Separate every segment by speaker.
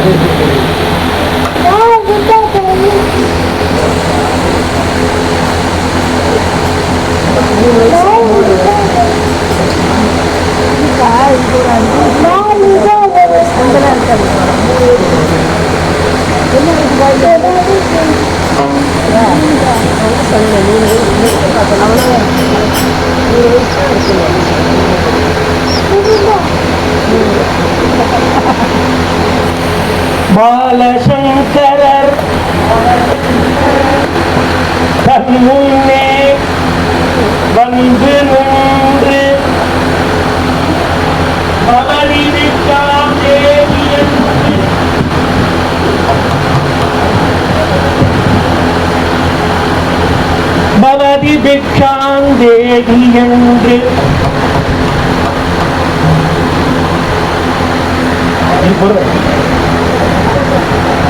Speaker 1: அது பவதி பிக்ஷாந்தேகி என்று.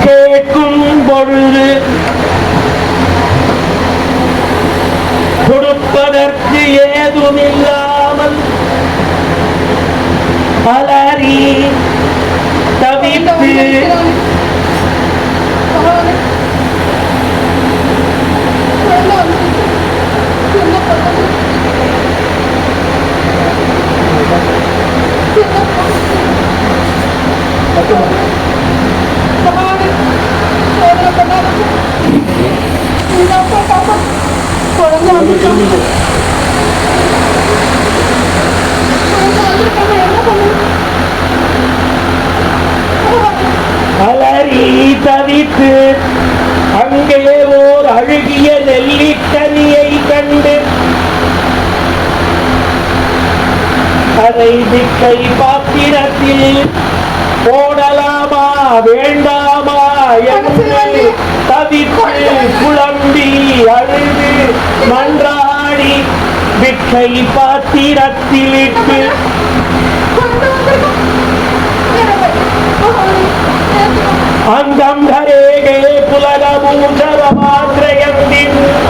Speaker 1: கேட்கும் பொழுது கொடுப்பதற்கு ஏதுமில்லாமல் அலறி தவித்து Thank you. அதை திக்கை பாத்திரத்தில் போடலாமா வேண்டாமா என்று தவித்து குழம்பி அழுது மன்றாடி விக்கை பாத்திரத்திலிட்டு அங்கம் ஹரேகே புலகபூஷரமாத்ரயந்தி பிருந்தாந்தரேவம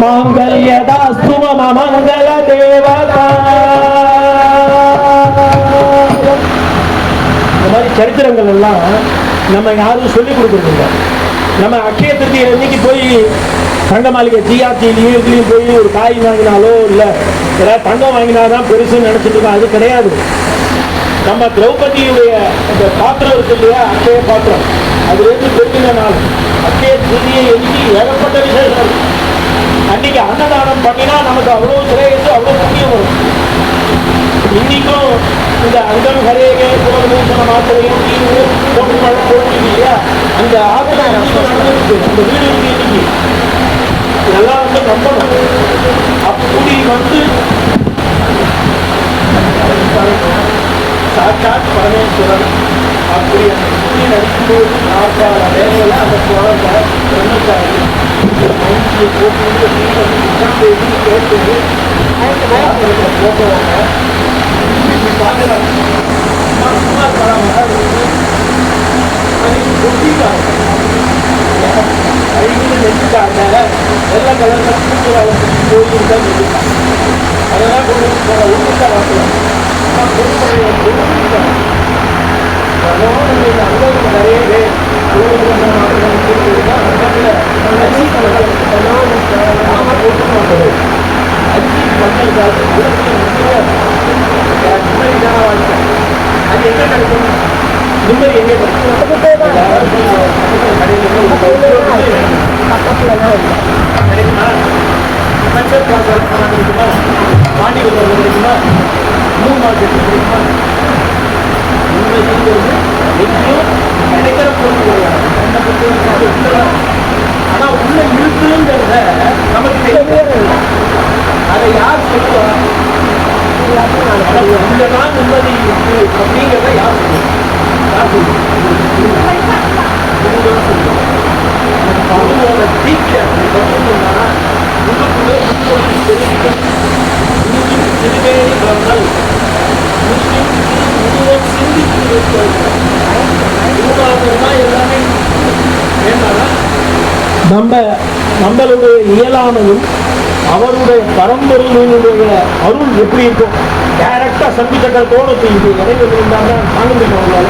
Speaker 1: மாங்கல்யதாஸ்து மம மங்கள தேவதா இந்த மாதிரி சரித்திரங்கள் எல்லாம் நம்ம யாரும் சொல்லிக் கொடுக்கறது இல்லை நம்ம அக்ஷய திருத்தியை இன்னைக்கு போய் தங்க மாளிகை ஜிஆர்டிலையும் இதுலையும் போய் ஒரு காய் வாங்கினாலோ இல்லை ஏதாவது தங்கம் வாங்கினாதான் பெருசுன்னு நினச்சிட்டு இருக்கோம். அது கிடையாது. நம்ம திரௌபதியுடைய அந்த பாத்திரம் இருக்கு இல்லையா? அக்ஷய பாத்திரம். அதுலேருந்து பெருக்கின நாள். அக்ஷய திருதியை எழுதி ஏகப்பட்ட விசேஷம் அன்னைக்கு அன்னதானம் பண்ணினா நமக்கு அவ்வளோ சிறையத்து அவ்வளோ புண்ணியம் வரும். இன்னைக்கும் இந்த அங்கம் ஹரேகே புலகபூஷண மாத்திரையும் தீவு போட்டு பழம் போட்டு இல்லையா? அந்த ஆகமம் இன்னைக்கும் நடந்துருக்கு இந்த வீடு இருக்கு இன்னைக்கு. இதெல்லாம் வந்து நம்பணும். அப்படி வந்து சாட்சாத் பரமேஸ்வரன். அப்படி அந்த புள்ளி நடிக்கும்போது நாற்கால வேலையில் அந்த குழந்தை பிரம்மச்சாரி. மனுஷியை போட்டு சுத்தம் செய்து கேட்டு போட்டுவாங்க வெள்ளை கலர்ல பூக்குறாங்க கோயில் தான் சொல்லிட்டாங்க அதெல்லாம் கொண்டு போற ஒன்றுக்கா வாங்கலாம் ஆனால் பொறுப்படைய பொறுப்பு அங்கே நிறைய பேர் கோயில் அரிசி மக்கள் காசு அது எங்க கிடைக்கும் நிம்மதி கிடைக்குமா கிடைக்குமா மூணு மார்க்கெட் கிடைக்குமா எங்கேயும் கிடைக்கிற பொருள் கிடையாது என்ன பொறுத்தவரைக்கும் ஆனால் உள்ள இருக்குங்கிறத நமக்கு தெரியவே இல்லை. அதை யார் சொல்லுவா நமக்கு இங்கதான் நிம்மதி இருக்கு அப்படிங்கிறத யார் சொல்லுவா யார் சொல்லுவா அவங்களோட தீட்சை திருவேணி வந்தல் நம்ம நம்மளுடைய இயலாமையும் அவருடைய பரம்பொருளினுடைய அருள் எப்படி இருக்கும் டைரக்டாக சந்தி சக்கரத்தோடு இது இடைவெளி இருந்தாங்க தாங்க முடியும் அவங்களால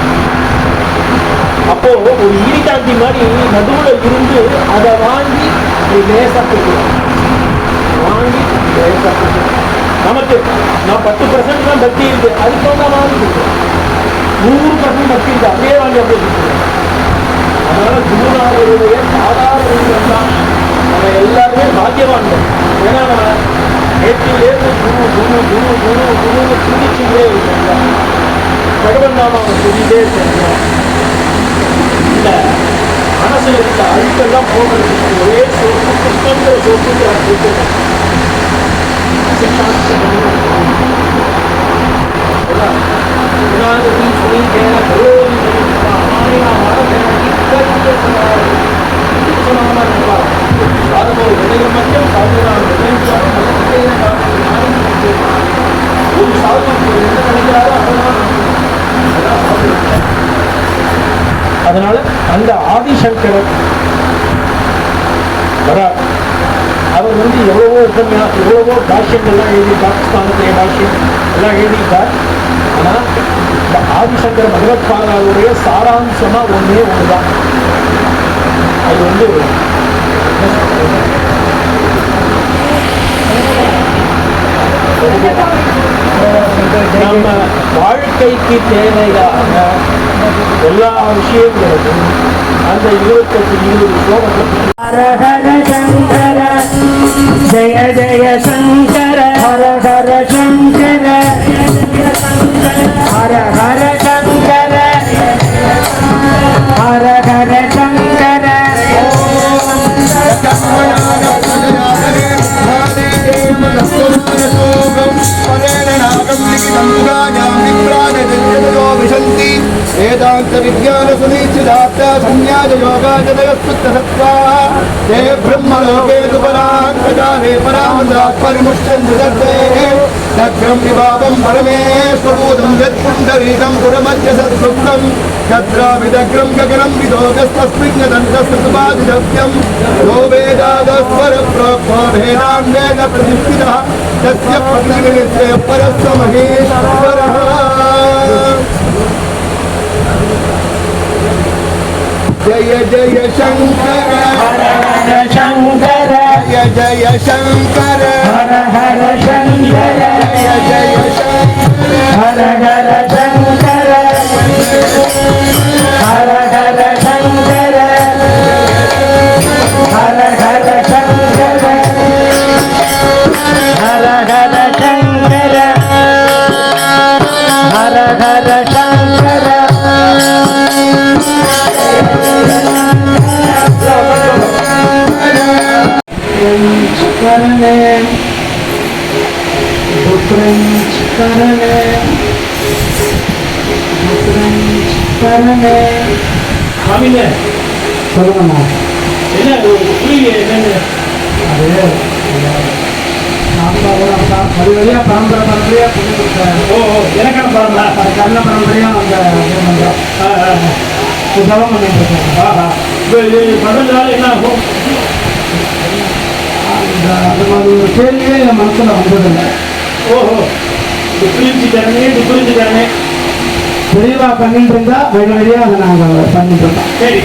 Speaker 1: அப்போ ஒரு ஈரிக்காந்தி மாதிரி நடுவில் இருந்து அதை வாங்கி இப்படி கொடுக்கலாம் வாங்கி நமக்கு நான் பத்து பர்சன்ட் தான் பக்தி இருக்கு. அதுக்கு தகுந்த மாதிரி நூறு பர்சன்ட் பக்தி இருக்கு. அப்படியே வாங்கி அப்படியே அதனால குருநாதருடைய சாதாரண விஷயம் தான் நம்ம எல்லாருமே பாக்கியவான்கள். ஏன்னா நம்ம நேற்றிலேருந்து குரு குரு குரு குரு குருன்னு சிந்திச்சுட்டே இருக்கோம். பகவன் நாமாவை சொல்லிட்டே இருக்கோம். இல்லை. மனசுல இருக்க அழுக்கெல்லாம் போகிறதுக்கு ஒரே சோப்பு கிருஷ்ணங்கிற சோப்புக்கு ஒரு சாதனம் என்ன நினைக்கிறாரோ அதெல்லாம் அதனால அந்த ஆதிசங்கரர் வரார். அவர் வந்து எவ்வளவோ உபன்யா எவ்வளவோ பாஷ்யங்கள்லாம் எழுதி பாகிஸ்தானத்துடைய பாஷ்யம் எல்லாம் எழுதிட்டார் ஆனால் இந்த ஆதிசங்கர பகவத்பாதாவுடைய சாராம்சமா ஒன்றே ஒன்றுதான் அது வந்து நம்ம வாழ்க்கைக்கு தேவையான எல்லா விஷயங்களுக்கும் அந்த இருபத்தெட்டு இருபது
Speaker 2: ஸ்லோகத்தை ஹரஹர சங்கர ஜய ஜய சங்கர ஹர ஹர சங்கர ஹர ஹர சங்கர ஹர ஹர சங்கர
Speaker 3: பரேண విశంతి వేదాంత విజ్ఞాన సునీక్షిదాత్త సన్యాస యోగాజదయస్పుత్రసత్వా తే బ్రహ్మలోకే పరాంతకాలే పరామృతాత్పరిముష్యందే దగ్రం వివాదం పరమేశ్వరూతం యత్పుండరీకం పురమధ్య సత్సుప్తం గద్రావిదగ్రం గగనం విదోగస్తస్మిన్ దంతస్తుపాదిదవ్యం యోవేదాదస్వర ప్రోక్తో భేదాన్వేద ప్రతిష్ఠిత तस्य प्रतिनिधिस्य परस्य महेश्वरः जय जय
Speaker 2: शंकर शंकर
Speaker 3: जय जय शङ्कर
Speaker 2: हर हर शंकर
Speaker 3: जय जय शङ्कर
Speaker 2: हर हर शंकर हर हर शङ्कर हर கரணே புத்திரஞ்ச் கரணே புத்திரஞ்ச் கரணே
Speaker 1: சுவாமிங்க
Speaker 2: சொல்லுங்கம்மா.
Speaker 1: என்ன ஒரு புரியல என்னன்னு?
Speaker 2: அது பரம்பரை வழி வழியாக பரம்பரை பரம்பரையாக சொல்லி கொடுத்தாரு.
Speaker 1: ஓ எனக்கான பாருங்களா
Speaker 2: அது கண்ண பரம்பரையாக அந்த ஜபம் பண்ணிட்டு இருக்காங்க
Speaker 1: ஆஹா. இப்போ இது பண்றதுனால என்ன ஆகும்?
Speaker 2: அந்த கேள்வியே என் மனசில் வந்ததில்லை
Speaker 1: ஓஹோ இது இது
Speaker 2: தெளிவா பண்ணிட்டு இருந்தா வழி வழியாக அதை நாங்கள் பண்ணிட்டு இருந்தோம்
Speaker 1: சரி.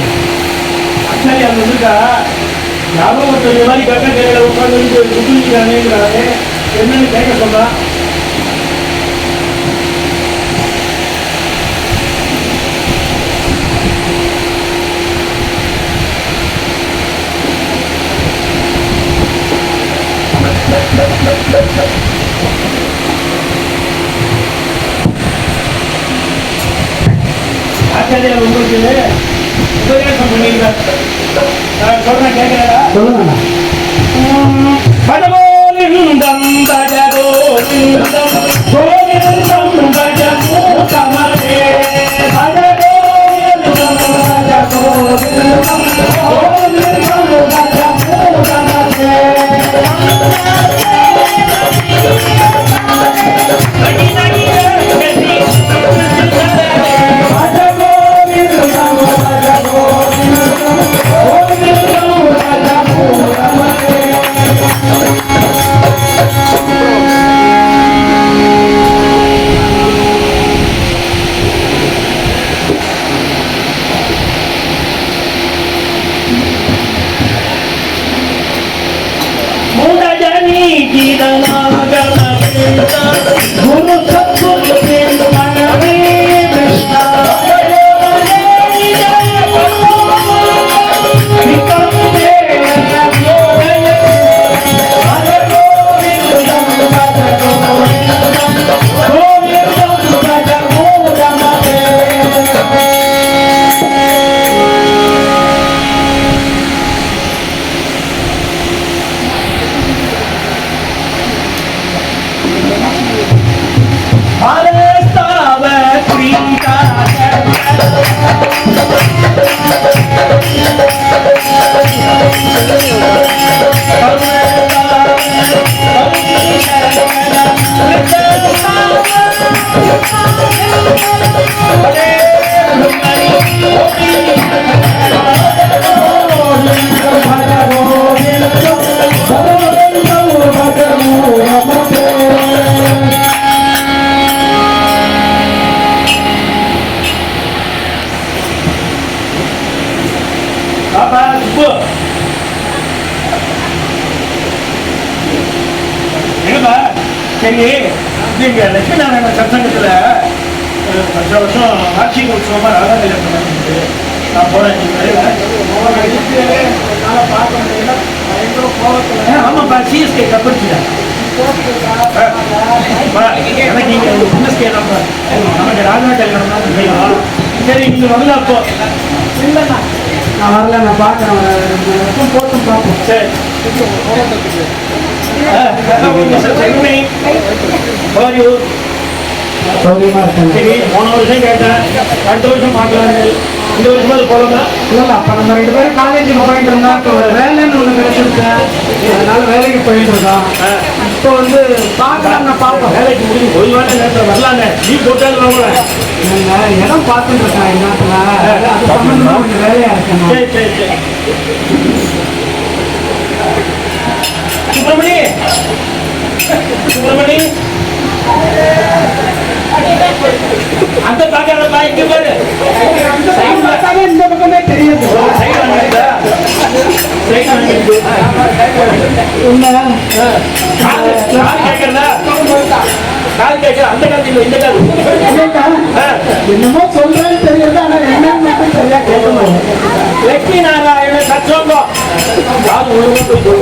Speaker 1: ஆக்சுவலி அது வந்துட்டா யாரோ ஒருத்தர் இந்த மாதிரி கட்ட கேட்கல உட்காந்து புரிஞ்சுட்டானேங்கிறாரு என்னன்னு கேட்க சொல்றான் ஆச்சாரியார் உங்களுக்கு உபதேசம் பண்ணியிருக்கார். நான் சொல்றேன் கேட்கிறதா?
Speaker 2: சொல்லுங்க
Speaker 1: गिरना गला गुरु பாப்பா சரி. நீங்க லட்சுமி நாராயண சத்சங்கத்தில் வருஷ வருஷம் வார்ஷிக உற்சவமாக ராதாநிலை நடந்துச்சு நான் போகிறேன் ஆமாப்பா சிஎஸ்கே கப்படிச்சுடா எனக்கு இங்கே சிஎஸ்கே நம்ம நமக்கு ராஜநாட்டில் நடந்தாலும் சரி நீங்கள் வரல அப்போ.
Speaker 2: இல்லைண்ணா நான் வரல நான் பார்க்குறேன். எப்பவும் போட்டு பார்ப்போம்.
Speaker 1: சரி. செல்வி How போன வருஷம் கேட்டேன் அடுத்த வருஷம் பார்க்கலான்னு இந்த வருஷம் அது போகலாமா
Speaker 2: இல்ல இல்ல நம்ம ரெண்டு பேரும் காலேஜுக்கு போயிட்டு இருந்தோம் இப்போ ஒரு வேலைன்னு ஒண்ணு கிடைச்சிருக்கு அதனால வேலைக்கு போயிட்டு இருக்கோம் இப்போ வந்து பார்க்கலாம் நான் பார்ப்போம்
Speaker 1: வேலைக்கு முடிஞ்சு ஒரு ஓய்வான நேரத்தில் வரலாங்க நீ போட்டாலும் வாங்கலாம்
Speaker 2: நாங்க இடம் பார்த்துட்டு இருக்கேன் என்னாத்துல அது சம்பந்தமா கொஞ்சம் வேலையா இருக்கேன்
Speaker 1: சரி சரி சரி சுப்பிரமணி! சுப்பிரமணி! அந்த பார்க்காதப்பா இங்க பாரு.
Speaker 2: இந்த பக்கமே தெரியுது
Speaker 1: சைடு வாங்கிருந்தா சைடு வாங்கிருக்கு
Speaker 2: உண்மை
Speaker 1: கால் கால் கேட்கறதா கால் கேட்கற அந்த கால் இல்லை இந்த கால்.
Speaker 2: என்னமோ சொல்றேன்னு தெரியுது ஆனா என்னன்னு மட்டும் சரியா கேட்க முடியும்
Speaker 1: லட்சுமி நாராயண சொல்லு.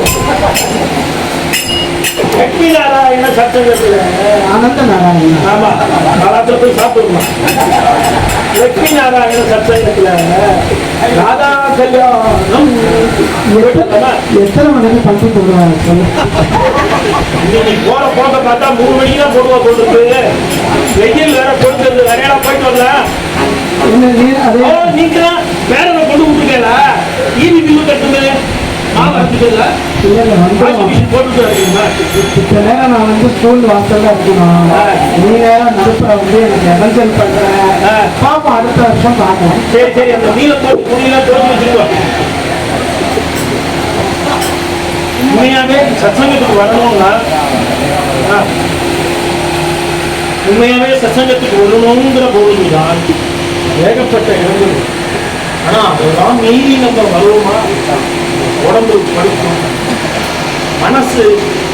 Speaker 1: லட்சுமி நாராயண சத்சங்கத்துல
Speaker 2: ஆனந்த நாராயணன்
Speaker 1: ஆமா காலத்துல போய் சாப்பிடலாம் லட்சுமி நாராயண சத்சங்கத்துல ராதா கல்யாணம்.
Speaker 2: எத்தனை மணிக்கு பங்கு போடுவாங்க
Speaker 1: இன்னைக்கு போற போட்ட பார்த்தா மூணு மணிக்கு தான் போடுவா போட்டுருக்கு வெயில் வேற கொடுத்துருது நிறையா போயிட்டு வரலாம் நீங்க வேற கொண்டு விட்டுருக்கல ஈவி பில்லு கட்டுமே மாவு
Speaker 2: இல்ல நேரம் நான் வந்து ஸ்கூல் வாசல்ல இருக்கணும் நீ நேரம் நடுப்புற வந்து எனக்கு எமர்ஜென்ட் பண்றேன்
Speaker 1: ஆ.
Speaker 2: அடுத்த வருஷம்
Speaker 1: சரி சரி அந்த நீல துணியெல்லாம் உண்மையாவே சத்சங்கத்துக்கு வரணும்னா உண்மையாவே சத்சங்கத்துக்கு வரணுங்கிற போதுதான் ஏகப்பட்ட இடங்கள் ஆனா அதெல்லாம் மீறி நம்ம வருவோமா உடம்பு படுக்கும். மனசு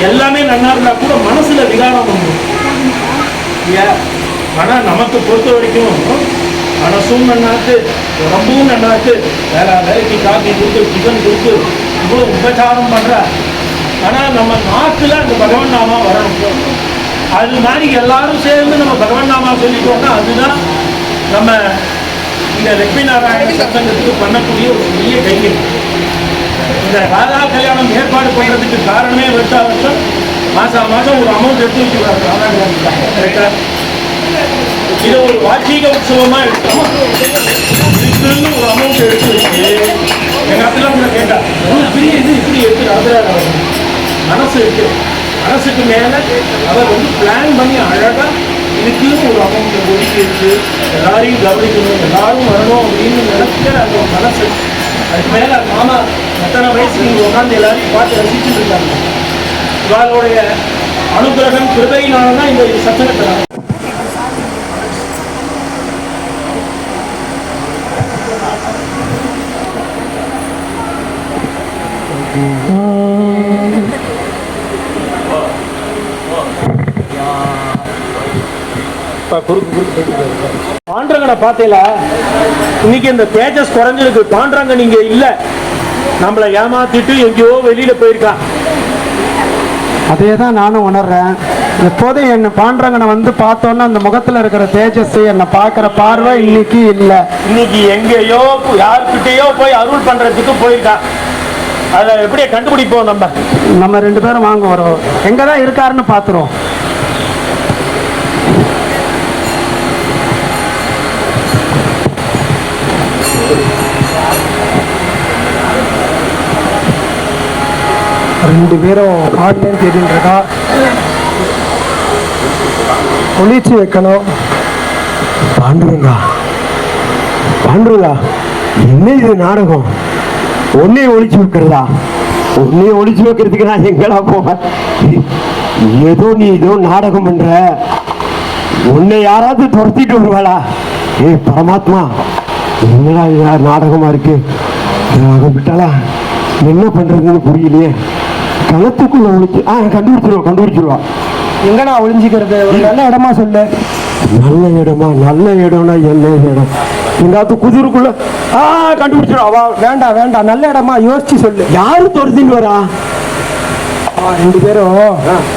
Speaker 1: எல்லாமே நல்லா இருந்தா கூட மனசுல விகாரம் வந்துடும் ஆனா நமக்கு பொறுத்த வரைக்கும் மனசும் நன்னாக்கு உடம்பும் நன்னாக்கு வேற வேலைக்கு காஃபி கொடுத்து டிஃபன் கொடுத்து இவ்வளோ உபச்சாரம் பண்ற. ஆனா நம்ம நாக்குல அந்த பகவன் நாமா வரணும். அது மாதிரி எல்லாரும் சேர்ந்து நம்ம பகவன் நாமா சொல்லிட்டோம்னா அதுதான் நம்ம இந்த லட்சுமி நாராயண சத்தங்கத்துக்கு பண்ணக்கூடிய ஒரு பெரிய கைகள் இந்த ராதா கல்யாணம் ஏற்பாடு பண்றதுக்கு காரணமே வருஷா வருஷம் மாசா மாசம் ஒரு அமௌண்ட் எடுத்து வச்சுக்கிறாங்க ராதா கல்யாணம் இதை ஒரு வார்த்தீக உற்சவமா எடுத்தோம் இதுக்குன்னு ஒரு அமௌண்ட் எடுத்து வச்சு எங்க அப்பெல்லாம் கூட கேட்டா "ஒரு பெரிய இது இப்படி எடுத்து ராதா மனசு இருக்கு. மனசுக்கு மேல அவர் வந்து பிளான் பண்ணி அழகா இதுக்குன்னு ஒரு அமௌண்ட் ஒதுக்கி இருக்கு எல்லாரையும் கவனிக்கணும் எல்லாரும் வரணும் அப்படின்னு நினைக்கிற அந்த மனசு. அதுக்கு மேல மாமா எத்தனை வயசு நீங்க உட்காந்து எல்லாரையும் பார்த்து ரசிச்சுட்டு இருக்காங்க இவளுடைய அனுகிரகம் கிருபையினால தான் இந்த சச்சனத்தை நான் பாண்டரங்கனை பார்த்தீங்களா இன்னைக்கு இந்த தேஜஸ் குறைஞ்சிருக்கு பாண்டரங்க நீங்க இல்ல. நம்மளை ஏமாத்திட்டு எங்கேயோ வெளியில போயிருக்கான்
Speaker 2: அதே தான் நானும் உணர்றேன். எப்போதும் என்னை பாண்டரங்கனை வந்து பார்த்தோன்னா அந்த முகத்தில் இருக்கிற தேஜஸ் என்னை பார்க்குற பார்வை இன்னைக்கு இல்லை.
Speaker 1: இன்னைக்கு எங்கேயோ யார்கிட்டயோ போய் அருள் பண்றதுக்கு போயிருக்கான் அதை எப்படியே கண்டுபிடிப்போம் நம்ம.
Speaker 2: நம்ம ரெண்டு பேரும் வாங்க வரோம். எங்கே தான் இருக்காருன்னு பார்த்துருவோம் ரெண்டு பேரும் காட்டிலேயும் தேடிட்டு இருக்கா ஒளிச்சு வைக்கணும்.
Speaker 4: பாண்டுருங்கா. பாண்டுருங்கா என்ன இது நாடகம்? உன்னைய ஒளிச்சு வைக்கிறதா? உன்னைய ஒளிச்சு வைக்கிறதுக்கு நான் எங்கடா போவேன்? ஏதோ நீ ஏதோ நாடகம் பண்ற. உன்னை யாராவது துரத்திட்டு வருவாளா? ஏய் பரமாத்மா என்னடா நாடகமா இருக்கு. விட்டாளா என்ன பண்றதுன்னு புரியலையே. களத்துக்குள்ள ஒளிச்சு ஆ கண்டுபிடிச்சிருவா கண்டுபிடிச்சிருவா.
Speaker 2: எங்கடா ஒளிஞ்சிக்கிறது? ஒரு நல்ல இடமா சொல்லு.
Speaker 4: நல்ல இடமா நல்ல இடம்னா என்ன இடம்? எங்காவது குதிருக்குள்ள. ஆ கண்டுபிடிச்சிடும் அவா
Speaker 2: வேண்டாம் வேண்டாம் நல்ல இடமா யோசிச்சு சொல்லு.
Speaker 4: யாரு துரத்தின்னு வரா?
Speaker 2: ரெண்டு பேரும்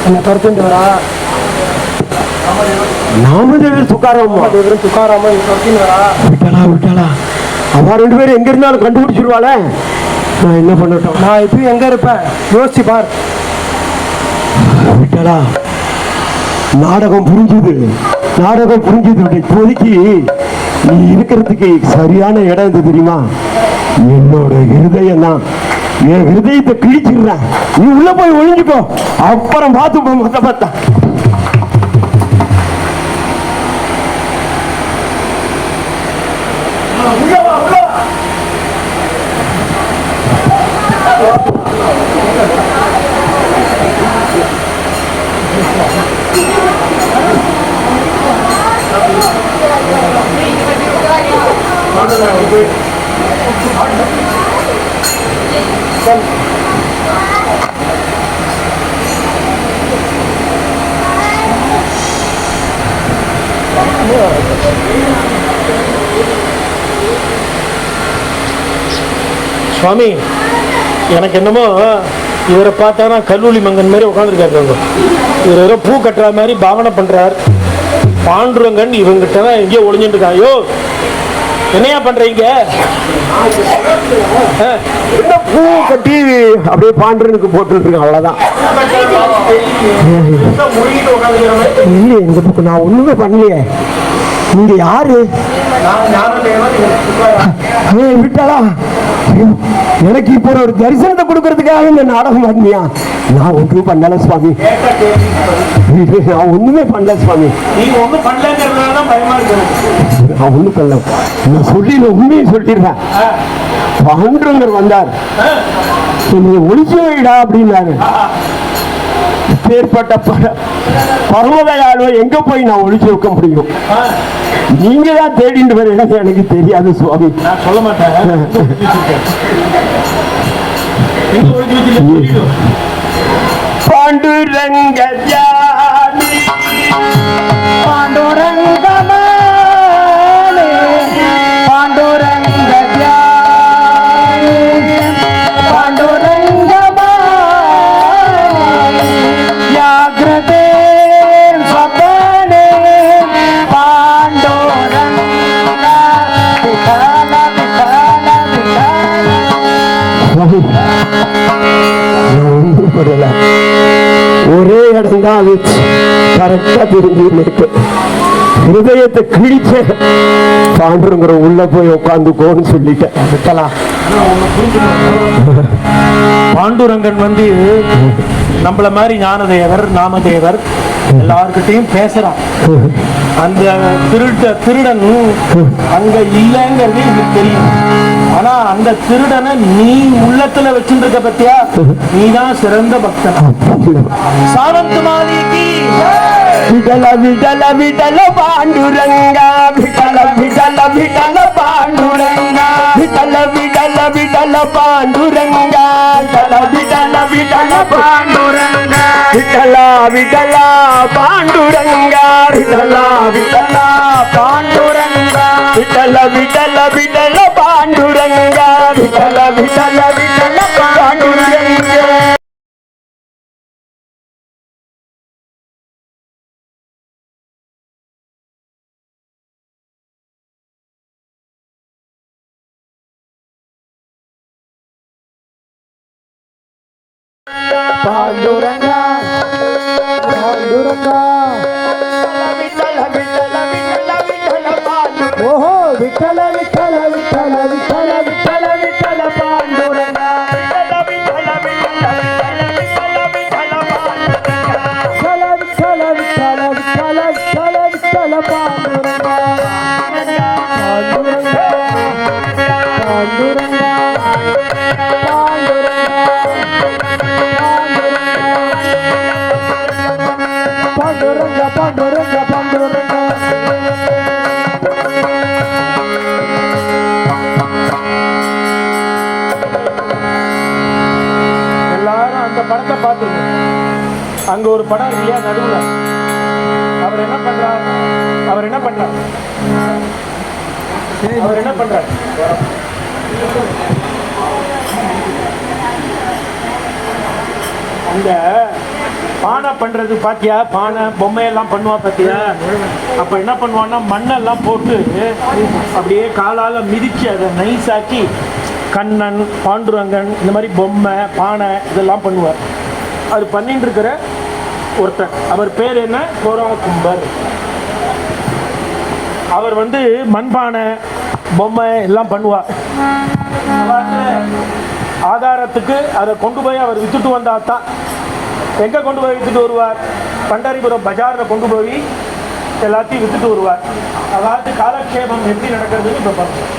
Speaker 2: என்னை துரத்துட்டு வரா?
Speaker 4: நாமதேவர் துக்காரம்மா
Speaker 2: இவரும் துக்காராமன் துரத்தின்னு வரா?
Speaker 4: விட்டாளா விட்டாளா அவ ரெண்டு பேரும் எங்க இருந்தாலும் கண்டுபிடிச்சிருவாளே. நான் என்ன பண்ணட்டும்?
Speaker 2: நான் இப்பயும் எங்க இருப்பேன்? யோசிச்சு பார்.
Speaker 4: விட்டாளா நாடகம் புரிஞ்சுது. நாடகம் புரிஞ்சுது. இப்போதைக்கு நீ இருக்கிறதுக்கு சரியான இடம் இது தெரியுமா? என்னோட ஹிருதயம் தான் என் ஹிருதயத்தை கிழிச்சிடுறேன். நீ உள்ள போய் ஒழிஞ்சுக்கோ அப்புறம் பார்த்துப்போம் மொத்த பார்த்தா.
Speaker 1: சுவாமி எனக்கு என்னமோ இவரை பார்த்தானா கல்லூலி மங்கன் மாதிரி உட்காந்துருக்காரு இவர் ஏதோ பூ கட்டுற மாதிரி பாவனை பண்றார். பாண்டுரங்கன் இவங்கிட்ட தான் எங்கேயோ ஒளிஞ்சுட்டு இருக்கான். ஐயோ என்னையா பண்றீங்க
Speaker 4: பூ கட்டி அப்படியே பாண்டனுக்கு போட்டுருக்கு அவ்வளவுதான். இல்லையே இந்த பக்கம் நான் ஒண்ணுமே பண்ணலையே. நீங்க யாரு? விட்டாளா? எனக்கு இப்போ ஒரு தரிசனத்தை கொடுக்கறதுக்காக இந்த நாடகம் பண்ணியா நான் ஒன்றும் பண்ணல சுவாமி. நான் ஒண்ணுமே பண்ணல சுவாமி.
Speaker 1: பயமா
Speaker 4: நான் ஒண்ணும் பண்ணல. நான் சொல்லி உண்மையை சொல்லிடுறேன். பாண்டவர் வந்தார். என்னை ஒழிச்சு வைடா அப்படின்னாரு. பேர்பட்ட பருவதையாளோ எங்க போய் நான் ஒளிச்சு வைக்க முடியும். நீங்க தான் தேடிட்டு வர இடம் எனக்கு தெரியாது சுவாமி
Speaker 1: நான் சொல்ல மாட்டேன்.
Speaker 4: பாண்டுரங்க ஜாமி ஒரே கரெக்டா தெரிஞ்சு இருக்கு ஹிருதயத்தை கிழிச்ச பாண்டுங்கிற உள்ள போய் உட்காந்துக்கோன்னு சொல்லிட்டேன். விட்டலாம்
Speaker 1: பாண்டுரங்கன் வந்து நம்மள மாதிரி ஞானதேவர் நாமதேவர் எல்லார்கிட்டையும் பேசுறான். அந்த திருட திருடன் அங்க இல்லைங்கிறது எனக்கு தெரியும். ஆனா அந்த திருடனை நீ உள்ளத்துல வச்சுருக்க பத்தியா? நீ தான் சிறந்த பக்தன். சாவந்த் மாலிக்கு.
Speaker 4: విఠల విఠల విఠల పాండురంగా విఠల విఠల విఠల పాండురంగా విఠల విఠల విఠల పాండురంగా విఠల విఠల విఠల పాండురంగా విఠల విఠల పాండురంగా విఠల విఠల పాండురంగా విఠల విఠల విఠల పాండురంగా విఠల విఠల విఠల పాండురంగా పాండురంగా పాండురంగా ఓహో విఠల విఠల విఠల విఠల విఠల విఠల పాండురంగా విఠల విఠల విఠల విఠల విఠల పాండురంగా பாண்டுரங்கா பாண்டுரங்கா பாண்டுரங்கா
Speaker 1: எல்லாரும் அந்த படத்தை பார்த்துருங்க அங்க ஒரு படம் இல்லையா நடுவுல? அவர் என்ன பண்றார்? அவர் என்ன பண்றார்? அவர் என்ன பண்றார்? அந்த பானை பண்றது பாத்தியா? பானை பொம்மையெல்லாம் பண்ணுவா பாத்தியா? அப்ப என்ன பண்ணுவான்னா மண்ணெல்லாம் போட்டு அப்படியே காலால மிதிச்சு அதை நைஸாக்கி கண்ணன் பாண்டுரங்கன் இந்த மாதிரி பொம்மை பானை இதெல்லாம் பண்ணுவார் அது பண்ணிட்டு இருக்கிற ஒருத்தர். அவர் பேர் என்ன? கோரா கும்பர் அவர் வந்து மண்பானை பொம்மை எல்லாம் பண்ணுவார் ஆதாரத்துக்கு அதை கொண்டு போய் அவர் வித்துட்டு வந்தா தான் எங்கே கொண்டு போய் வித்துட்டு வருவார்? பண்டரிபுரம் பஜாரில் கொண்டு போய் எல்லாத்தையும் வித்துட்டு வருவார். அதாவது காலக்ஷேபம் எப்படி நடக்கிறதுன்னு இப்போ பார்ப்போம்.